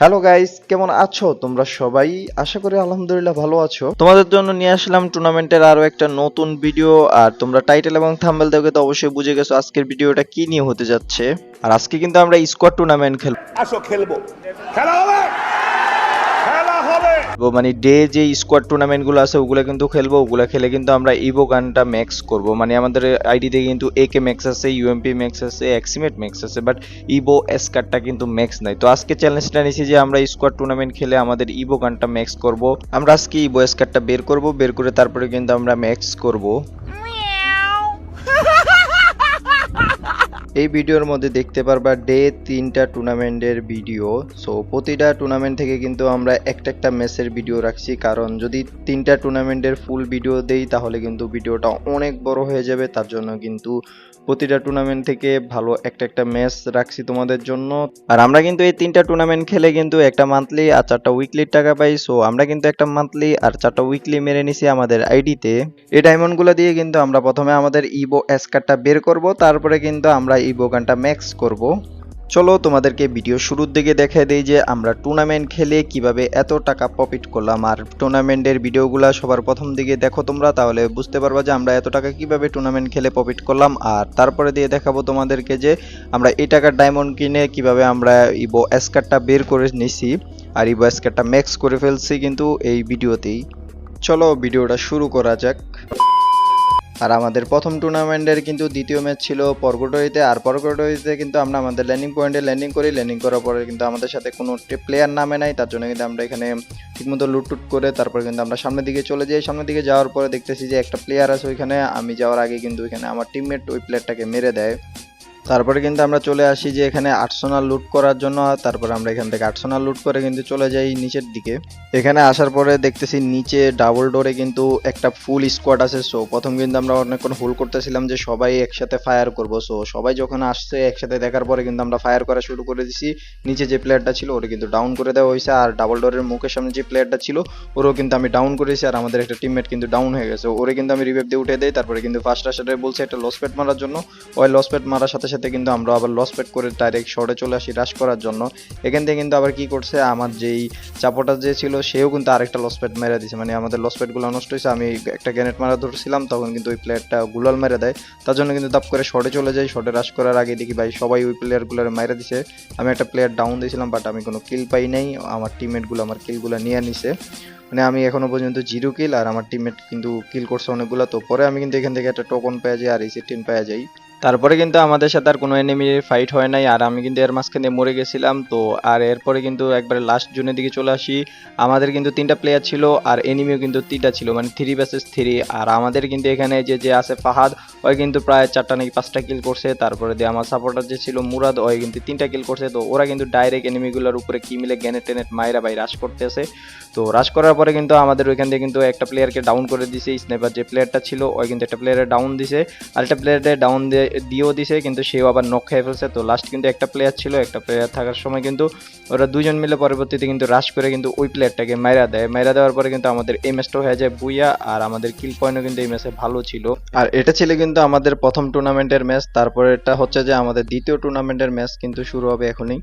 Hello guys কেমন আছো? তোমরা সবাই? আশা করি আলহামদুলিল্লাহ ভালো আছো। তোমাদের জন্য নিয়ে আসলাম টুর্নামেন্টের আরও একটা নতুন ভিডিও আর তোমরা টাইটেল এবং থাম্বেল দেখে তো অবশ্যই বুঝে গেছো আজকের ভিডিওটা কি নিয়ে হতে যাচ্ছে। আর আজকে কিন্তু আমরা স্কোয়াড টুর্নামেন্ট খেলব। আসো, খেলব। খেলা হবে? মানে ডে যে স্কোয়াড টুর্নামেন্টগুলো আছে, ওগুলো কিন্তু খেলব। ওগুলো খেলে কিন্তু আমরা ইভো গানটা ম্যাক্স করব। মানে আমাদের আইডিতে কিন্তু এ কে ম্যাক্স আছে ইউএমপি ম্যাক্স আছে অ্যাক্সিমেট ম্যাক্স আছে বাট ইভো এস কার্ডটা কিন্তু ম্যাক্স নাই। তো আজকে চ্যালেঞ্জটা নিয়েছি যে আমরা স্কোয়াড টুর্নামেন্ট খেলে আমাদের ইভো গানটা ম্যাক্স করব। আমরা আজকে ইভো এস কার্ডটা বের করব। বের করে তারপরে কিন্তু আমরা ম্যাক্স করব। এই ভিডিওর মধ্যে দেখতে পারবা ডে তিনটা টুর্নামেন্টের ভিডিও। সো প্রতিটা টুর্নামেন্ট থেকে কিন্তু আমরা একটা একটা ম্যাচের ভিডিও রাখছি। কারণ যদি তিনটা টুর্নামেন্টের ফুল ভিডিও দেই, তাহলে কিন্তু ভিডিওটা অনেক বড় হয়ে যাবে। তার জন্য কিন্তু প্রতিটা টুর্নামেন্ট থেকে ভালো একটা একটা ম্যাচ রাখছি তোমাদের জন্য। আর আমরা কিন্তু এই তিনটা টুর্নামেন্ট খেলে কিন্তু একটা মান্থলি আর চারটা উইকলি টাকা পাই। সো আমরা কিন্তু একটা মান্থলি আর চারটা উইকলি মেরে নিছি আমাদের আইডিতে এই ডায়মন্ডগুলো দিয়ে কিন্তু আমরা প্রথমে আমাদের ইবো এস কার্ডটা বের করব। তারপরে কিন্তু আমরা ইভো গানটা ম্যাক্স করব। চলো তোমাদেরকে ভিডিও শুরুর দিকে দেখে দেই যে আমরা টুর্নামেন্ট খেলে কীভাবে এত টাকা প্রফিট করলাম। আর টুর্নামেন্টের ভিডিওগুলো সবার প্রথম দিকে দেখো তোমরা, তাহলে বুঝতে পারবা যে আমরা এত টাকা কীভাবে টুর্নামেন্ট খেলে প্রফিট করলাম। আর তারপরে দিয়ে দেখাবো তোমাদেরকে যে আমরা এই টাকার ডায়মন্ড কিনে কীভাবে আমরা ইবো এসকারটা বের করে নিছি। আর ইবো এসকারটা ম্যাক্স করে ফেলছি কিন্তু এই ভিডিওতেই চলো ভিডিওটা শুরু করা যাক। আর আমাদের প্রথম টুর্নামেন্টের কিন্তু দ্বিতীয় ম্যাচ ছিল পরগটরিতে আর পরগটরিতে কিন্তু আমরা আমাদের ল্যান্ডিং পয়েন্টে ল্যান্ডিং করি ল্যান্ডিং করার পরে কিন্তু আমাদের সাথে কোনো প্লেয়ার নামে নাই, তার জন্য কিন্তু আমরা এখানে ঠিকমতো লুটটুট করে তারপরে কিন্তু আমরা সামনের দিকে চলে যাই। সামনের দিকে যাওয়ার পরে দেখতেছি যে একটা প্লেয়ার আছে ওইখানে, আমি যাওয়ার আগে কিন্তু ওইখানে আমার টিমমেট ওই প্লেয়ারটাকে মেরে দেয়। তারপরে কিন্তু আমরা চলে আসি যে এখানে আটসোনাল লুট করার জন্য। তারপরে আমরা এখান থেকে আটসোনাল লুট করে কিন্তু চলে যাই নিচের দিকে। এখানে আসার পরে দেখতেছি নিচে ডাবল ডোরে কিন্তু একটা ফুল স্কোয়াড আছে। সো প্রথম কিন্তু আমরা অনেকক্ষণ হোল্ড করতেছিলাম যে সবাই একসাথে ফায়ার করব। সো সবাই যখন আসছে একসাথে দেখার পরে কিন্তু আমরা ফায়ার করা শুরু করে দিছি। নিচে যে প্লেয়ারটা ছিল ওরে কিন্তু ডাউন করে দেওয়া হয়েছে। আর ডাবল ডোরের মুখের সামনে যে প্লেয়ারটা ছিল, ওরও কিন্তু আমি ডাউন করেছি। আর আমাদের একটা টিমমেট কিন্তু ডাউন হয়ে গেছে। ওরে কিন্তু আমি রিভেভ দিয়ে উঠে দেই। তারপরে কিন্তু ফার্স্ট আসারে বলছে একটা লস পেট মারার জন্য। ওই লস পেট মারার সাথে সাথে কিন্তু আমরা আবার লস পেট করে ডাইরেক্ট শর্টে চলে আসি রাশ করার জন্য। এখান থেকে কিন্তু আবার কি করছে, আমার যেই চাপোটা যে ছিল, সেও কিন্তু আরেকটা লস পেট মেরে দিছে। মানে আমাদের লস পেটগুলো নষ্ট হয়েছে, আমি একটা গ্যানেট মারা ধরছিলাম, তখন কিন্তু ওই প্লেয়ারটা গুলাল মেরে দেয়। তার জন্য কিন্তু দাপ করে শর্টে চলে যাই শর্টে রাশ করার আগে দেখি ভাই সবাই ওই প্লেয়ারগুলোর মেরে দিছে। আমি একটা প্লেয়ার ডাউন দিয়েছিলাম বাট আমি কোনো কিল পাই নাই। আমার টিমমেটগুলো আমার কিলগুলো নিয়ে নিছে। মানে আমি এখনও পর্যন্ত জিরো কিল আর আমার টিমমেট কিন্তু কিল করছে অনেকগুলো। তো পরে আমি কিন্তু এখান থেকে একটা টোকন পেয়ে যাই, আর এসি টিম পেয়ে যাই। তারপরে কিন্তু আমাদের সাথে আর কোনো এনিমির ফাইট হয় নাই। আর আমি কিন্তু এর মাঝখানে মরে গেছিলাম, তো আর এরপরে কিন্তু একবারে লাস্ট জোনের দিকে চলে আসি। আমাদের কিন্তু তিনটা প্লেয়ার ছিল আর এনিমিও কিন্তু তিনটা ছিল মানে থ্রি ভার্সেস থ্রি আর আমাদের কিন্তু এখানে যে যে আছে ফাহাদ, ওই কিন্তু প্রায় চারটা নাকি পাঁচটা কিল করছে। তারপরে দিয়ে আমার সাপোর্টার যে ছিল মুরাদ, ওই কিন্তু তিনটা কিল করছে। তো ওরা কিন্তু ডাইরেক্ট এনিমিগুলোর উপরে কি মিলে গ্যানেট টেনেট মায়েরা ভাই রাশ করতেছে। তো রাশ করার পরে কিন্তু আমাদের ওইখান থেকে কিন্তু একটা প্লেয়ারকে ডাউন করে দিছে। স্নাইপার যে প্লেয়ারটা ছিল, ওই কিন্তু একটা প্লেয়ারে ডাউন দিছে। আর একটা প্লেয়ারে ডাউন দিয়েও দিছে, কিন্তু সেও আবার নখ খেয়ে ফেলছে। তো লাস্ট কিন্তু একটা প্লেয়ার ছিল, একটা প্লেয়ার থাকার সময় কিন্তু ওরা দুজন মিলে পরবর্তীতে কিন্তু রাশ করে কিন্তু ওই প্লেয়ারটাকে মাইরা দেয়। মাইরা দেওয়ার পরে কিন্তু আমাদের এই ম্যাচটা হয়ে যায় বুইয়া, আর আমাদের কিল পয়েন্টও কিন্তু এই ম্যাচে ভালো ছিল। আর এটা ছিল কিন্তু আমাদের প্রথম টুর্নামেন্টের ম্যাচ তারপরে এটা হচ্ছে যে আমাদের দ্বিতীয় টুর্নামেন্টের ম্যাচ কিন্তু শুরু হবে এখনই।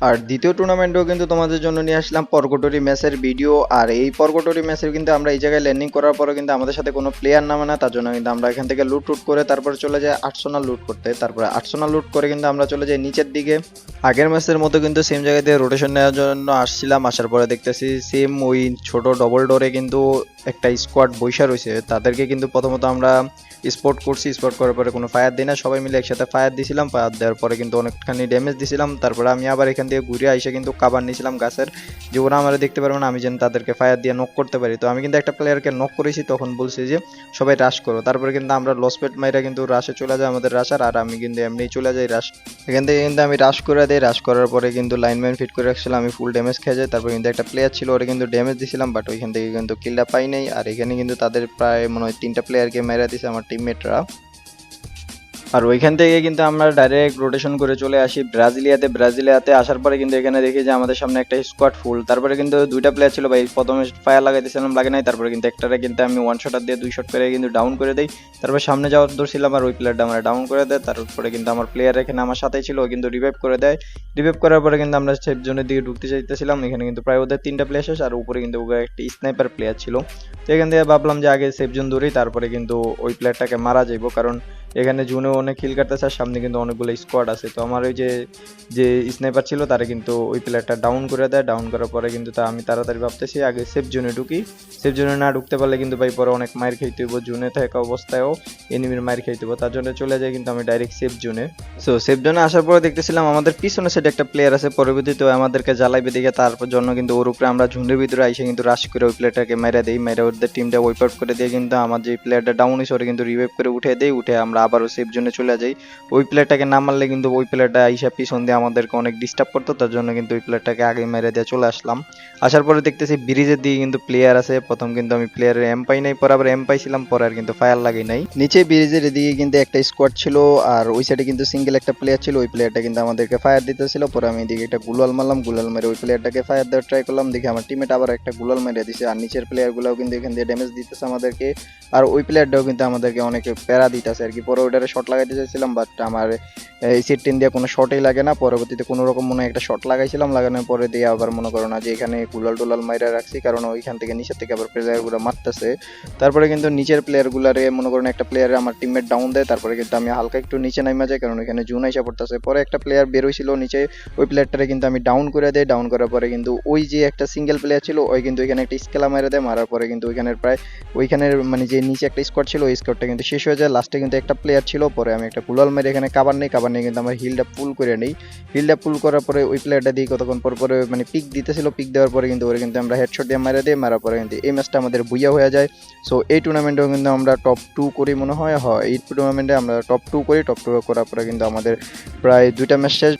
আর দ্বিতীয় টুর্নামেন্টও কিন্তু তোমাদের জন্য নিয়ে আসলাম পরগটরি ম্যাচের ভিডিও আর এই পরগটরি ম্যাচের কিন্তু আমরা এই জায়গায় ল্যান্ডিং করার পরে কিন্তু আমাদের সাথে কোনো প্লেয়ার নামে না, তার জন্য কিন্তু আমরা এখান থেকে লুট টুট করে তারপরে চলে যাই আটশোনা লুট করতে। তারপরে আটশোনা লুট করে কিন্তু আমরা চলে যাই নিচের দিকে। আগের ম্যাচের মতো কিন্তু সেম জায়গায় দিয়ে রোটেশন নেওয়ার জন্য আসছিলাম, আসার পরে দেখতেছি সেম ওই ছোট ডবল ডোরে কিন্তু একটা স্কোয়াড বৈশা রয়েছে তাদেরকে কিন্তু প্রথমত আমরা স্পট করছি স্পট করার পরে কোনো ফায়ার দিই না সবাই মিলে একসাথে ফায়ার দিছিলাম ফায়ার দেওয়ার পরে কিন্তু অনেকখানি ড্যামেজ দিছিলাম, তারপরে আমি আবার এখান থেকে ঘুরে এসে কিন্তু কাবার নিয়েছিলাম গাছের, যে ওরা আমার দেখতে পারবে না, আমি যেন তাদেরকে ফায়ার দিয়ে নক করতে পারি। তো আমি কিন্তু একটা প্লেয়ারকে নক করেছি, তখন বলছি যে, সবাই রাশ করো। তারপরে কিন্তু আমরা লসপেট মাইরা কিন্তু রাশে চলে যায় আমাদের রাশার আর আমি কিন্তু এমনি চলে যাই রাশ এখান থেকে কিন্তু আমি রাশ করে দিই রাশ করার পরে কিন্তু লাইনম্যান ফিট করে রাখছিলাম আমি ফুল ড্যামেজ খেয়ে যাই। তারপরে কিন্তু একটা প্লেয়ার ছিল, ওরা কিন্তু ড্যামেজ দিছিলাম বাট ওইখান থেকে কিন্তু কিলটা পাই নাই। আর এখানে কিন্তু তাদের প্রায় মনে হয় তিনটা প্লেয়ারকে মেরা দিছে, আমার টিমমেটরা আর ওইখান থেকে কিন্তু আমরা ডাইরেক্ট রোটেশন করে চলে আসি। ব্রাজিলিয়াতে ব্রাজিলিয়াতে আসার পরে কিন্তু এখানে দেখি যে আমাদের সামনে একটা স্কোয়াড ফুল তারপরে কিন্তু দুইটা প্লেয়ার ছিল ভাই, প্রথমে ফায়ার লাগাইতেছিলাম, লাগে নাই। তারপরে কিন্তু একটারে কিন্তু আমি ওয়ান শটার দিয়ে দুই শট করে কিন্তু ডাউন করে দেই। তারপর সামনে যাওয়ার ধরছিলাম আর ওই প্লেয়ারটা আমার ডাউন করে দেয়। তারপরে কিন্তু আমার প্লেয়ার এখানে আমার সাথেই ছিল কিন্তু রিভাইভ করে দেয়। রিভাইভ করার পরে কিন্তু আমরা সেফ জোনের দিকে ঢুকতে চাইতেছিলাম। এখানে কিন্তু প্রায় ওদের তিনটা প্লেয়ার শেষ আর উপরে কিন্তু একটি স্নাইপার প্লেয়ার ছিল। তো এখান থেকে ভাবলাম যে আগে সেফ জোন ধরি, তারপরে কিন্তু ওই প্লেয়ারটাকে মারা যাইবো। কারণ এখানে জুনে অনেক কিল কাটতেছে আর সামনে কিন্তু অনেকগুলো স্কোয়াড আছে। তো আমার ওই যে যে স্নাইপার ছিল, তারা কিন্তু ওই প্লেয়ারটা ডাউন করে দেয়। ডাউন করার পরে কিন্তু তা আমি তাড়াতাড়ি ভাবতেছি, আগে সেফ জোনে ঢুকি। সেফ জোনে না ঢুকতে পারলে কিন্তু ভাই পরে অনেক মায়ের খাইতে হইব। জোনে থাকা অবস্থায়ও এনিমির মায়ের খাইতে হইব। তার জন্য চলে যাই কিন্তু আমি ডাইরেক্ট সেফ জোনে সো সেফ জোনে আসার পরে দেখতেছিলাম আমাদের পিছনে সাইডে একটা প্লেয়ার আছে। পরবর্তীতে আমাদেরকে জ্বালাইবে দিকে তারপর জন্য কিন্তু ওর উপরে আমরা ঝুঁড়ের ভিতরে আইসে কিন্তু রাশ করে ওই প্লেয়ারটাকে মেরে দিই। মেরে ওদের টিমটা ওয়াইপ আউট করে দিয়ে কিন্তু আমার যে প্লেয়ারটা ডাউন হয়েছে কিন্তু রিভাইভ করে উঠে দেই। উঠে আমরা আবারও সেফ জোনে চলে যাই। ওই প্লেয়ারটাকে না মারলে কিন্তু ওই প্লেয়ারটা আইসা পিছন দিয়ে আমাদেরকে অনেক ডিস্টার্ব করতো, তার জন্য কিন্তু ওই প্লেয়ারটাকে আগে মেরে দিয়ে চলে আসলাম। আসার পরে দেখতেছি ব্রিজের দিকে কিন্তু প্লেয়ার আছে, প্রথম কিন্তু আমি প্লেয়ারের এম পাই নাই, পরে আবার এম পাইছিলাম, পরে আর কিন্তু ফায়ার লাগাই নাই। নিচে ব্রিজের এদিকে কিন্তু একটা স্কোয়াড ছিল, আর ওই সাইডে কিন্তু সিঙ্গেল একটা প্লেয়ার ছিল, ওই প্লেয়ারটা কিন্তু আমাদেরকে ফায়ার দিতেছিল, পরে আমি এদিকে একটা গুলাল মারলাম, গুলাল মেরে ওই প্লেয়ারটাকে ফায়ার দেওয়ার ট্রাই করলাম, দেখি আমার টিমেট আবার একটা গুলাল মেরে দিছে, আর নিচের প্লেয়ারগুলোও কিন্তু এখান দিয়ে ড্যামেজ দিতেছে আমাদেরকে, আর ওই প্লেয়ারটাও কিন্তু আমাদেরকে অনেক প্যারা দিতেছে আর কি পরে ওইটারে শট লাগাইতে চাইছিলাম বাট আমার এই সেট টেন দিয়ে কোনো শটই লাগে না। পরবর্তীতে কোনো রকম মনে একটা শট লাগাইছিলাম, লাগানোর পরে দিয়ে আবার মনে করো না যে এখানে গুলাল টুলাল মাইরা রাখছি, কারণ ওইখান থেকে নিচের থেকে আবার প্লেয়ারগুলো মারতেছে। তারপরে কিন্তু নিচের প্লেয়ারগুলারে মনে করেন একটা প্লেয়ারে আমার টিমমেট ডাউন দেয়, তারপরে কিন্তু আমি হালকা একটু নিচে নামা যাই, কারণ ওইখানে জুন আইসা পড়তেছে। পরে একটা প্লেয়ার বেরোইছিল নিচে, ওই প্লেয়ারটারে কিন্তু আমি ডাউন করে দেই ডাউন করার পরে কিন্তু ওই যে একটা সিঙ্গেল প্লেয়ার ছিল, ওই কিন্তু ওইখানে একটা স্কেলা মেরে দেয়, মারার পরে কিন্তু ওইখানের প্রায়, ওইখানের মানে যে নিচে একটা স্কোয়াড ছিল, ওই স্কোয়াডটা কিন্তু শেষ হয়ে যায়। লাস্টে কিন্তু একটা প্লেয়ার ছিল, পরে আমি একটা গুলাল মেরে এখানে কাবার নেই কাবার নেই কিন্তু আমার হিলটা পুল করে নেই। হিলটা পুল করার পরে ওই প্লেয়ারটা দিয়ে কতক্ষণ পর পরে মানে পিক দিতেছিল পিক দেওয়ার পরে কিন্তু ওরে কিন্তু আমরা হেডশট দিয়ে মারা দিই, মারার পরে কিন্তু এই ম্যাচটা আমাদের বুইয়া হয়ে যায়। সো এই টুর্নামেন্টেও কিন্তু আমরা টপ টু করি মনে হয় হয়, এই টুর্নামেন্টে আমরা টপ টু করি টপ টু করার পরে কিন্তু আমাদের প্রায় দুইটা ম্যাচ শেষ।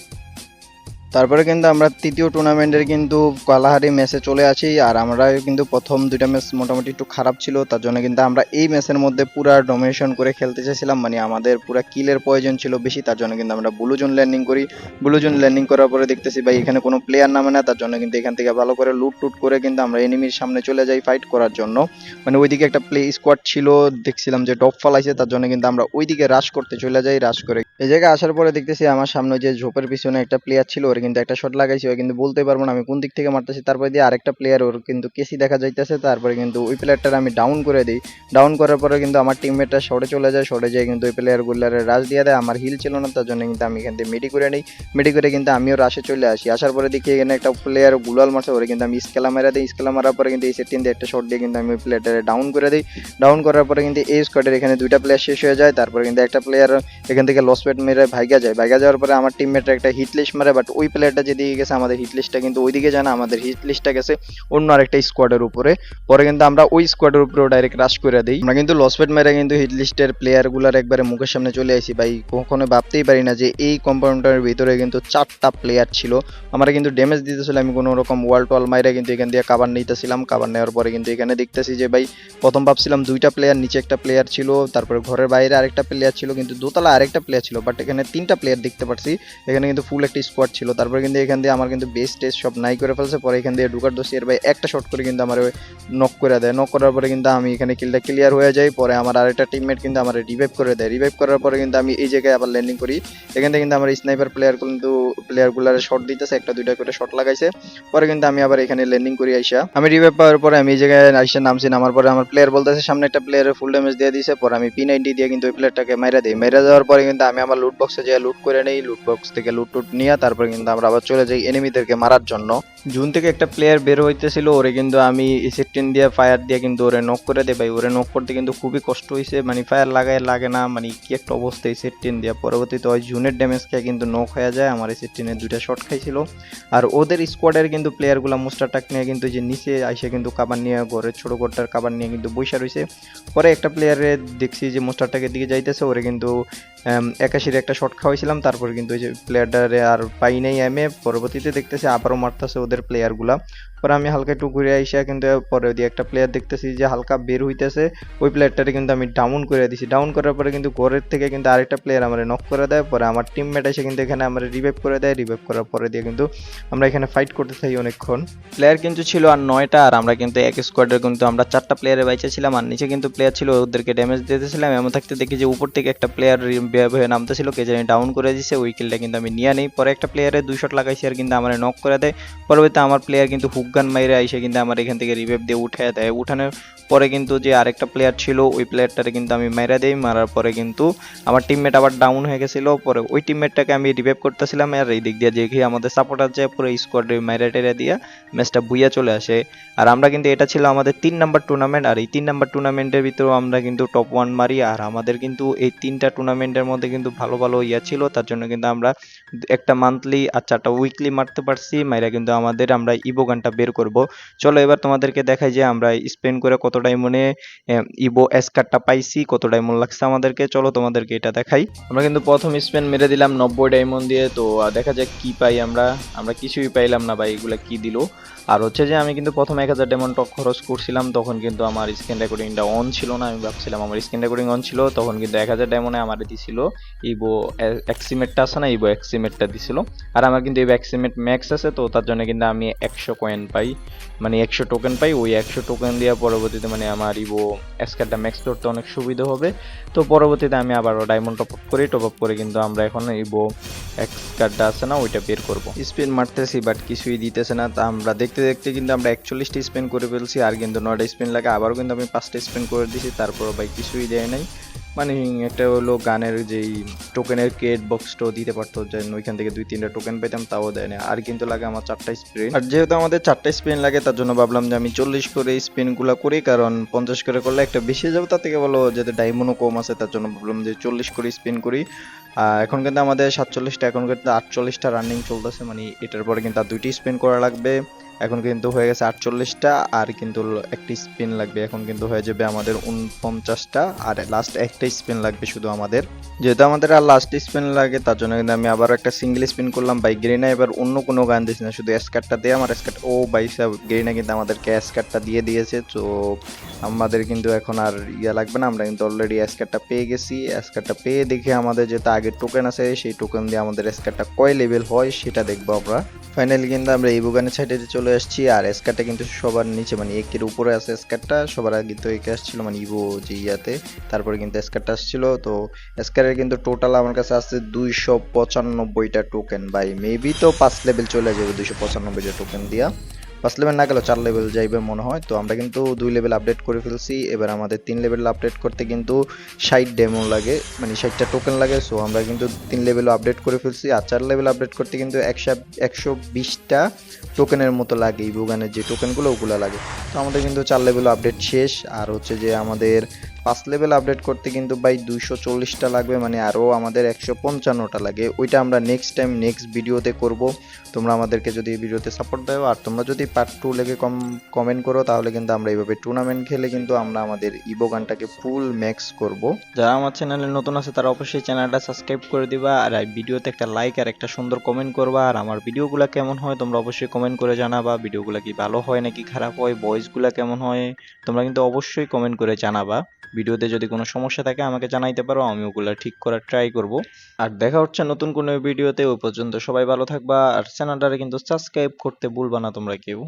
তারপরে কিন্তু আমরা তৃতীয় টুর্নামেন্টের কিন্তু কালাহারি ম্যাচে চলে আসি, আর আমরা কিন্তু প্রথম দুইটা ম্যাচ মোটামুটি একটু খারাপ ছিল, তার জন্য কিন্তু আমরা এই ম্যাচের মধ্যে পুরা ডোমিনেশন করে খেলতে চাইছিলাম মানে আমাদের পুরা কিলের প্রয়োজন ছিল বেশি, তার জন্য কিন্তু আমরা ব্লু জোন ল্যান্ডিং করি। ব্লু জোন ল্যান্ডিং করার পরে দেখতেছি, ভাই, এখানে কোনো প্লেয়ার নামে না। তার জন্য কিন্তু এখান থেকে ভালো করে লুট টুট করে কিন্তু আমরা এনিমির সামনে চলে যাই ফাইট করার জন্য। মানে ওইদিকে একটা প্লে স্কোয়াড ছিল, দেখছিলাম যে ডপ ফালাইছে, তার জন্য কিন্তু আমরা ওইদিকে রাশ করতে চলে যাই রাশ করে। এই জায়গায় আসার পরে দেখতেছি, আমার সামনে যে ঝোপের পিছনে একটা প্লেয়ার ছিল, ওর কিন্তু একটা শট লাগাইছে, ও কিন্তু বলতে পারব না আমি কোন দিক থেকে মারতেছি। তারপরে দিয়ে আরেকটা প্লেয়ার ওর কিন্তু কেসি দেখা যাইতেছে, তারপরে কিন্তু ওই প্লেয়ারটার আমি ডাউন করে দিই। ডাউন করার পরে কিন্তু আমার টিমমেটটা শর্টে চলে যায় শর্টে যায় কিন্তু ওই প্লেয়ার গুলারে রাশ দিয়ে দেয়। আমার হিল ছিল না, তার জন্য কিন্তু আমি এখান থেকে মেডি করে নিই। মেডি করে কিন্তু আমিও রাশে চলে আসি। আসার পরে দেখি এখানে একটা প্লেয়ার গুলাল মারছে, ওরে কিন্তু আমি স্কেলা মেরা দিই। স্কেলা মারার পরে কিন্তু এই সেটিন দিয়ে একটা শট দিয়ে কিন্তু আমি ওই প্লেয়ারটারে ডাউন করে দিই। ডাউন করার পরে কিন্তু এই স্কোয়াডের এখানে দুইটা প্লেয়ার শেষ হয়ে যায়। তারপরে কিন্তু একটা প্লেয়ার এখান থেকে লস পেট মেরে ভাইগা যায়। ভাইগা যাওয়ার পরে আমার টিমমেটরা একটা হিট লিস্ট মারে বাট ওই প্লেয়ারটা যেদিকে গেছে, আমাদের হিট লিস্টটা কিন্তু ওইদিকে যায় না, আমাদের হিট লিস্টটা গেছে অন্য আরেকটা স্কোয়াডের উপরে। পরে কিন্তু আমরা ওই স্কোয়াডের উপরেও ডাইরেক্ট রাশ করে দিই। আমরা কিন্তু লস পেট মেরে কিন্তু হিট লিস্টের প্লেয়ারগুলোর একবারে মুখের সামনে চলে আসি। ভাই কখনো ভাবতেই পারি না যে এই কম্পাউন্ডারের ভিতরে কিন্তু চারটা প্লেয়ার ছিল। আমরা কিন্তু ড্যামেজ দিতেছিল আমি কোনো রকম ওয়াল টোয়াল মাইরা কিন্তু এখান দিয়ে কাবার নিতেছিলাম। কাবার নেওয়ার পরে কিন্তু এখানে দেখতেছি যে, ভাই, প্রথম ভাবছিলাম দুইটা প্লেয়ার নিচে একটা প্লেয়ার ছিল, তারপরে ঘরের বাইরে আরেকটা প্লেয়ার ছিল, কিন্তু দোতলা আরেকটা প্লেয়ার ছিল বাট এখানে তিনটা প্লেয়ার দেখতে পাচ্ছি এখানে কিন্তু ফুল একটা স্কোয়াড ছিল। তারপরে কিন্তু এখান দিয়ে আমার কিন্তু বেস টেস্ট সব নাই করে ফেলছে। পরে এখান দিয়ে ঢুকার দোষী এর ভাই একটা শট করে কিন্তু আমার নক করে দেয়। নক করার পরে কিন্তু আমি এখানে কিলটা ক্লিয়ার হয়ে যাই পরে আমার আরেকটা টিমমেট কিন্তু আমার রিভাইভ করে দেয়। রিভাইভ করার পরে কিন্তু আমি এই জায়গায় আবার ল্যান্ডিং করি। এখান থেকে কিন্তু আমার স্নাইপার প্লেয়ার কিন্তু প্লেয়ারগুলার শট দিতেছে, একটা দুইটা করে শট লাগাইছে। পরে কিন্তু আমি আবার এখানে ল্যান্ডিং করি আইসা। আমি রিভাইভ পাওয়ার পরে আমি এই জায়গায় আইসা নামছি, নামার পরে আমার প্লেয়ার বলতেছে, সামনে একটা প্লেয়ারের ফুল ড্যামেজ দিয়ে দিয়েছে পরে আমি পি নাইনটি দিয়ে কিন্তু ওই প্লেয়ারটাকে মেরে দিই। মেরে যাওয়ার পরে কিন্তু আমি আমার লুট বক্সে যেয়ে লুট করে নেই। লুট বক্স থেকে লুট টুট নিয়ে তারপরে কিন্তু আমরা আবার চলে যাই এনিমিদেরকে মারার জন্য। জুন থেকে একটা প্লেয়ার বের হইতেছিল, ওরে কিন্তু আমি সেকটিন দিয়ে ফায়ার দিয়ে কিন্তু ওরে নক করে দেই ভাই। ওরে নক করতে কিন্তু খুবই কষ্ট হয়েছে মানে ফায়ার লাগায় লাগে না মানে কি একটা অবস্থা এই সেকটিন দিয়ে পরবর্তীতে ওই জুনের ড্যামেজ খেয়ে কিন্তু নক হয়ে যায়, আমার সেকটিনে দুইটা শট খাইছিল। আর ওদের স্কোয়াডের কিন্তু প্লেয়ারগুলো মুস্টারটাক নিয়ে কিন্তু যে নিচে আইসে কিন্তু কাবার নিয়ে, ঘরের ছোট ঘরটার কাবার নিয়ে কিন্তু বৈশা রয়েছে পরে একটা প্লেয়ারে দেখছি যে মুস্টারটাকের দিকে যাইতেছে, ওরে কিন্তু একাশির একটা শট খাওয়াইছিলাম, তারপর কিন্তু ওই যে প্লেয়ারটারে আর পাই নাই এমে পরবর্তীতে দেখতেছি আবারও মারতেছে ওদের প্লেয়ারগুলা পরে আমি হালকা একটু ঘুরে আইসা কিন্তু পরে দিয়ে একটা প্লেয়ার দেখতেছি যে হালকা বের হইতেছে। ওই প্লেয়ারটারে কিন্তু আমি ডাউন করে দিছি। ডাউন করার পরে কিন্তু ঘরের থেকে কিন্তু আরেকটা প্লেয়ার আমার নক করে দেয়। পরে আমার টিমমেট এসে কিন্তু এখানে আমার রিভাইভ করে দেয়। রিভাইভ করার পরে দিয়ে কিন্তু আমরা এখানে ফাইট করতে থাকি অনেকক্ষণ। প্লেয়ার কিন্তু ছিল আর নয়টা, আর আমরা কিন্তু এক স্কোয়াডের কিন্তু আমরা চারটা প্লেয়ারে বাইচে ছিলাম। আর নিচে কিন্তু প্লেয়ার ছিল, ওদেরকে ড্যামেজ দিতেছিলাম। এমন থাকতে দেখি যে উপর থেকে একটা প্লেয়ার হয়ে নামতেছিল। কে জানি ডাউন করে দিছে। ওই কিলটা কিন্তু আমি নিয়ে নেই। পরে একটা প্লেয়ারে দুই শট লাগাইছি আর কিন্তু আমার নক করে দেয়। পরবর্তীতে আমার প্লেয়ার কিন্তু হুকগান মাইরে এসে কিন্তু আমার এখান থেকে রিভাইভ দিয়ে উঠে দেয়। উঠানোর পরে কিন্তু যে আরেকটা প্লেয়ার ছিল, ওই প্লেয়ারটারে কিন্তু আমি মাইরা দেই। মারার পরে কিন্তু আমার টিমমেট আবার ডাউন হয়ে গেছিল। পরে ওই টিমমেটটাকে আমি রিভাইভ করতেছিলাম আর এই দিক দিয়ে দেখি আমাদের সাপোর্টার যায় পুরো স্কোয়াডে মাইরা টেরা দিয়ে ম্যাচটা বুইয়া চলে আসে। আর আমরা কিন্তু এটা ছিল আমাদের তিন নাম্বার টুর্নামেন্ট আর এই তিন নাম্বার টুর্নামেন্টের ভিতরেও আমরা কিন্তু টপ ওয়ান মারি। আর আমাদের কিন্তু এই তিনটা টুর্নামেন্টের মধ্যে কিন্তু ভালো ভালো ইয়া ছিল। তার জন্য কিন্তু আমরা একটা মান্থলি আর চারটা উইকলি মারতে পারছি। মাইরা কিন্তু আমাদের আমরা ইবো গানটা বের করব। চলো এবার তোমাদেরকে দেখাই যে আমরা স্পেন্ড করে কত ডায়মন্ডে ইবো এস কার্ডটা পাইছি কত ডায়মন্ড লাগছে আমাদেরকে। চলো তোমাদেরকে এটা দেখাই। আমরা কিন্তু প্রথম স্পেন মেরে দিলাম নব্বই ডায়মন্ড দিয়ে, তো দেখা যাক কি পাই আমরা। আমরা কিছুই পাইলাম না ভাই, এগুলা কি দিলো? আর হচ্ছে যে আমি কিন্তু প্রথম এক হাজার ডায়মন্ড খরচ করছিলাম, তখন কিন্তু আমার স্ক্রিন রেকর্ডিংটা অন ছিল না। আমি ভাবছিলাম আমার স্ক্রিন রেকর্ডিং অন ছিল, তখন কিন্তু এক হাজার ডায়মন্ডে আমার দিছিল। ইবো এক্সিমেটটা আছে না ইবো এক্সিমেটটা দিছিল। আর আমার কিন্তু ইবো এক্সিমেট ম্যাক্স আছে, তো তার জন্য কিন্তু আমি একশো কয়েন পাই। মানে একশো টোকেন পাই, ওই একশো টোকেন দিয়ে পরবর্তীতে মানে আমার ইবো এসকারটা ম্যাক্স করতে অনেক সুবিধা হবে। তো পরবর্তীতে আমি আবারও ডায়মন্ড টপ আপ করি টপ আপ করে কিন্তু আমরা এখন ইবো এক্স কার্ডটা আছে না, ওইটা বের করব। স্পিন মারতেছি বাট কিছুই দিতেছে না। তা আমরা দেখতে দেখতে কিন্তু আমরা একচল্লিশটা স্পিন করে ফেলছি, আর কিন্তু নয়টা স্পিন লাগে। আবারও কিন্তু আমি পাঁচটা স্পিন করে দিছি তারপর ভাই কিছুই দেয় নাই। মানে একটা হলো গানের যেই টোকেনের কেট বক্সটাও দিতে পারতো যে ওইখান থেকে দুই, তিনটা টোকেন পেতাম, তাও দেয় না আর কিন্তু লাগে আমার চারটা স্পিন আর যেহেতু আমাদের চারটা স্পিন লাগে, তার জন্য ভাবলাম যে আমি চল্লিশ করে স্পিনগুলো করি, কারণ পঞ্চাশ করে করলে একটা বেশি যাবে, তার থেকে বলো যাতে ডায়মন্ডও কম আছে, তার জন্য ভাবলাম যে চল্লিশ করে স্পিন করি। এখন কিন্তু আমাদের সাতচল্লিশটা, এখন কিন্তু আটচল্লিশটা রানিং চলতেছে মানে এটার পরে কিন্তু আর দুইটি স্পিন করা লাগবে। এখন কিন্তু হয়ে গেছে আটচল্লিশটা আর কিন্তু একটি স্পিন লাগবে। এখন কিন্তু হয়ে যাবে আমাদের উনপঞ্চাশটা আর লাস্ট একটা স্পিন লাগবে শুধু আমাদের। যেহেতু আমাদের আর লাস্ট স্পিন লাগে, তার জন্য কিন্তু আমি আবার একটা সিঙ্গেল স্পিন করলাম বাই গ্রিনা এবার অন্য কোনো গান দিচ্ছি না, শুধু স্কার্টটা দিয়ে। আমার স্কার্ট ও বাই গ্রিনা কিন্তু আমাদেরকে স্কার্টটা দিয়ে দিয়েছে। তো আমাদের কিন্তু এখন আর ইয়া লাগবে না, আমরা কিন্তু অলরেডি স্কার্টটা পেয়ে গেছি। স্কার্টটা পেয়ে দেখে আমাদের যেটা আগের টোকেন আছে, সেই টোকেন দিয়ে আমাদের স্কার্টটা কয় লেভেল হয়, সেটা দেখব আমরা। ফাইনালি কিন্তু আমরা এই বুগানের সাইডে চলে আসছি, আর স্কারটা কিন্তু সবার নিচে মানে একের উপরে আছে স্কারটা সবার আগে তো একে আসছিল মানে ইভো যে ইয়াতে, তারপরে কিন্তু স্কারটা আসছিল, তো স্কারের কিন্তু টোটাল আমার কাছে আসছে দুইশো পঁচানব্বইটা টোকেন বাই মেবি তো পাঁচ লেভেল চলে যাবে দুইশো পঁচানব্বইটা টোকেন দিয়া। পাঁচ লেভেল না গেলেও চার লেভেল যাইবে মনে হয়। তো আমরা কিন্তু দুই লেভেল আপডেট করে ফেলছি। এবার আমাদের তিন লেভেল আপডেট করতে কিন্তু ষাট ডেমো লাগে মানে ষাটটা টোকেন লাগে। সো আমরা কিন্তু তিন লেভেল আপডেট করে ফেলছি। আর চার লেভেল আপডেট করতে কিন্তু একশো একশো বিশটা টোকেনের মতো লাগে। এই বুগানের যে টোকেনগুলো ওগুলো লাগে। তো আমাদের কিন্তু চার লেভেল আপডেট শেষ। আর হচ্ছে যে আমাদের পাঁচ লেভেল আপডেট করতে কিন্তু বাই দুইশো চল্লিশটা লাগবে মানে আরও আমাদের একশো পঞ্চান্নটা লাগে। ওইটা আমরা নেক্সট টাইম নেক্সট ভিডিওতে করব। তোমরা আমাদেরকে যদি এই ভিডিওতে সাপোর্ট দাও, আর তোমরা যদি পার্ট টু লেগে কম কমেন্ট করো, তাহলে কিন্তু আমরা এইভাবে টুর্নামেন্ট খেলে কিন্তু আমরা আমাদের ইবো গানটাকে ফুল ম্যাক্স করব। যারা আমার চ্যানেলে নতুন আছে, তারা অবশ্যই চ্যানেলটা সাবস্ক্রাইব করে দিবা, আর ভিডিওতে একটা লাইক আর একটা সুন্দর কমেন্ট করবা। আর আমার ভিডিওগুলো কেমন হয়, তোমরা অবশ্যই কমেন্ট করে জানাবা ভিডিওগুলো কি ভালো হয় নাকি খারাপ হয় ভয়েসগুলো কেমন হয়, তোমরা কিন্তু অবশ্যই কমেন্ট করে জানাবা। ভিডিওতে যদি কোনো সমস্যা থাকে আমাকে জানাইতে পারো, আমি ওগুলো ঠিক করার ট্রাই করব। আর দেখা হচ্ছে নতুন কোনো ভিডিওতে, ওই পর্যন্ত সবাই ভালো থাকবা, আর চ্যানেলটারে কিন্তু সাবস্ক্রাইব করতে ভুলবা না তোমরা কেউ।